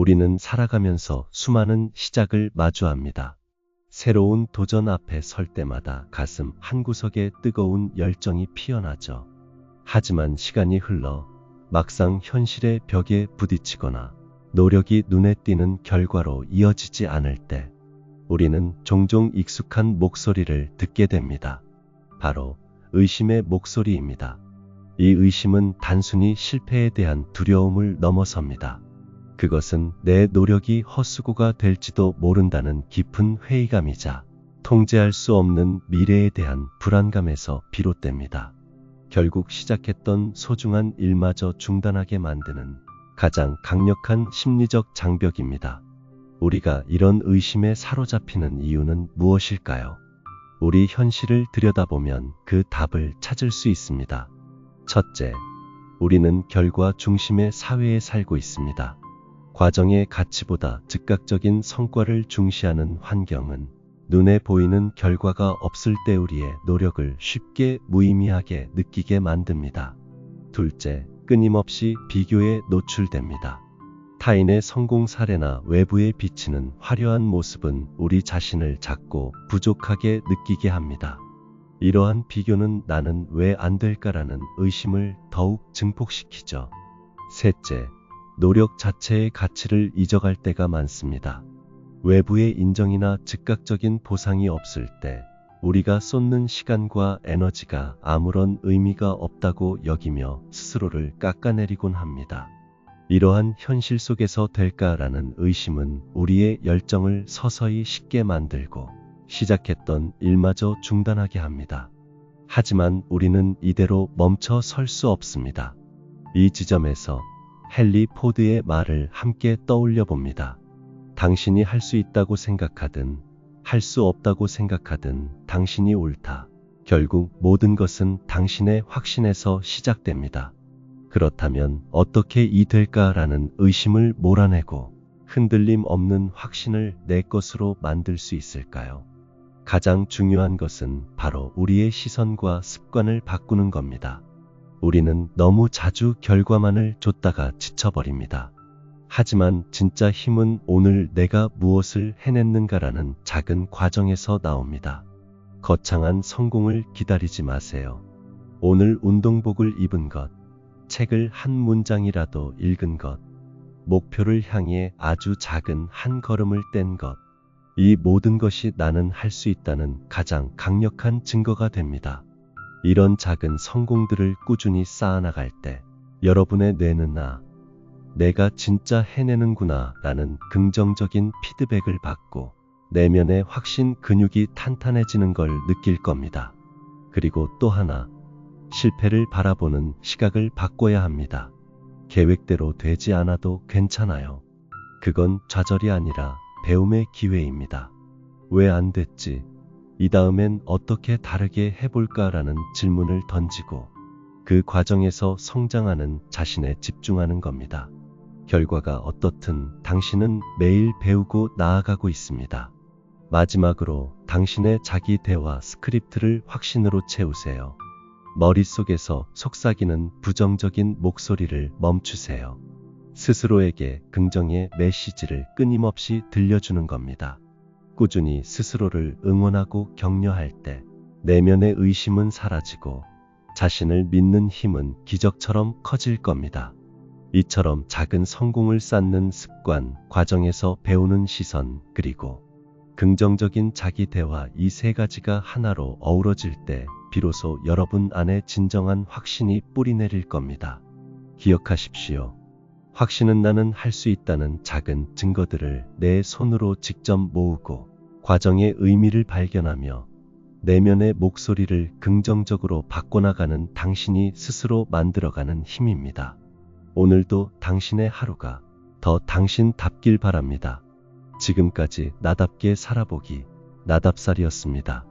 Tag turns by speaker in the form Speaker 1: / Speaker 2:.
Speaker 1: 우리는 살아가면서 수많은 시작을 마주합니다. 새로운 도전 앞에 설 때마다 가슴 한구석에 뜨거운 열정이 피어나죠. 하지만 시간이 흘러 막상 현실의 벽에 부딪히거나 노력이 눈에 띄는 결과로 이어지지 않을 때 우리는 종종 익숙한 목소리를 듣게 됩니다. 바로 의심의 목소리입니다. 이 의심은 단순히 실패에 대한 두려움을 넘어섭니다. 그것은 내 노력이 헛수고가 될지도 모른다는 깊은 회의감이자 통제할 수 없는 미래에 대한 불안감에서 비롯됩니다. 결국 시작했던 소중한 일마저 중단하게 만드는 가장 강력한 심리적 장벽입니다. 우리가 이런 의심에 사로잡히는 이유는 무엇일까요? 우리 현실을 들여다보면 그 답을 찾을 수 있습니다. 첫째, 우리는 결과 중심의 사회에 살고 있습니다. 과정의 가치보다 즉각적인 성과를 중시하는 환경은 눈에 보이는 결과가 없을 때 우리의 노력을 쉽게 무의미하게 느끼게 만듭니다. 둘째, 끊임없이 비교에 노출됩니다. 타인의 성공 사례나 외부에 비치는 화려한 모습은 우리 자신을 작고 부족하게 느끼게 합니다. 이러한 비교는 나는 왜 안 될까라는 의심을 더욱 증폭시키죠. 셋째, 노력 자체의 가치를 잊어갈 때가 많습니다. 외부의 인정이나 즉각적인 보상이 없을 때 우리가 쏟는 시간과 에너지가 아무런 의미가 없다고 여기며 스스로를 깎아내리곤 합니다. 이러한 현실 속에서 될까라는 의심은 우리의 열정을 서서히 식게 만들고 시작했던 일마저 중단하게 합니다. 하지만 우리는 이대로 멈춰 설 수 없습니다. 이 지점에서 헨리 포드의 말을 함께 떠올려 봅니다. 당신이 할 수 있다고 생각하든 할 수 없다고 생각하든 당신이 옳다. 결국 모든 것은 당신의 확신에서 시작됩니다. 그렇다면 어떻게 이 될까라는 의심을 몰아내고 흔들림 없는 확신을 내 것으로 만들 수 있을까요? 가장 중요한 것은 바로 우리의 시선과 습관을 바꾸는 겁니다. 우리는 너무 자주 결과만을 줬다가 지쳐버립니다. 하지만 진짜 힘은 오늘 내가 무엇을 해냈는가라는 작은 과정에서 나옵니다. 거창한 성공을 기다리지 마세요. 오늘 운동복을 입은 것, 책을 한 문장이라도 읽은 것, 목표를 향해 아주 작은 한 걸음을 뗀 것, 이 모든 것이 나는 할 수 있다는 가장 강력한 증거가 됩니다. 이런 작은 성공들을 꾸준히 쌓아나갈 때 여러분의 뇌는 아, 내가 진짜 해내는구나 라는 긍정적인 피드백을 받고 내면의 확신 근육이 탄탄해지는 걸 느낄 겁니다. 그리고 또 하나, 실패를 바라보는 시각을 바꿔야 합니다. 계획대로 되지 않아도 괜찮아요. 그건 좌절이 아니라 배움의 기회입니다. 왜 안 됐지? 이 다음엔 어떻게 다르게 해볼까라는 질문을 던지고 그 과정에서 성장하는 자신에 집중하는 겁니다. 결과가 어떻든 당신은 매일 배우고 나아가고 있습니다. 마지막으로 당신의 자기 대화 스크립트를 확신으로 채우세요. 머릿속에서 속삭이는 부정적인 목소리를 멈추세요. 스스로에게 긍정의 메시지를 끊임없이 들려주는 겁니다. 꾸준히 스스로를 응원하고 격려할 때 내면의 의심은 사라지고 자신을 믿는 힘은 기적처럼 커질 겁니다. 이처럼 작은 성공을 쌓는 습관, 과정에서 배우는 시선, 그리고 긍정적인 자기 대화 이 세 가지가 하나로 어우러질 때 비로소 여러분 안에 진정한 확신이 뿌리내릴 겁니다. 기억하십시오. 확신은 나는 할 수 있다는 작은 증거들을 내 손으로 직접 모으고 과정의 의미를 발견하며 내면의 목소리를 긍정적으로 바꿔나가는 당신이 스스로 만들어가는 힘입니다. 오늘도 당신의 하루가 더 당신답길 바랍니다. 지금까지 나답게 살아보기 나답살이었습니다.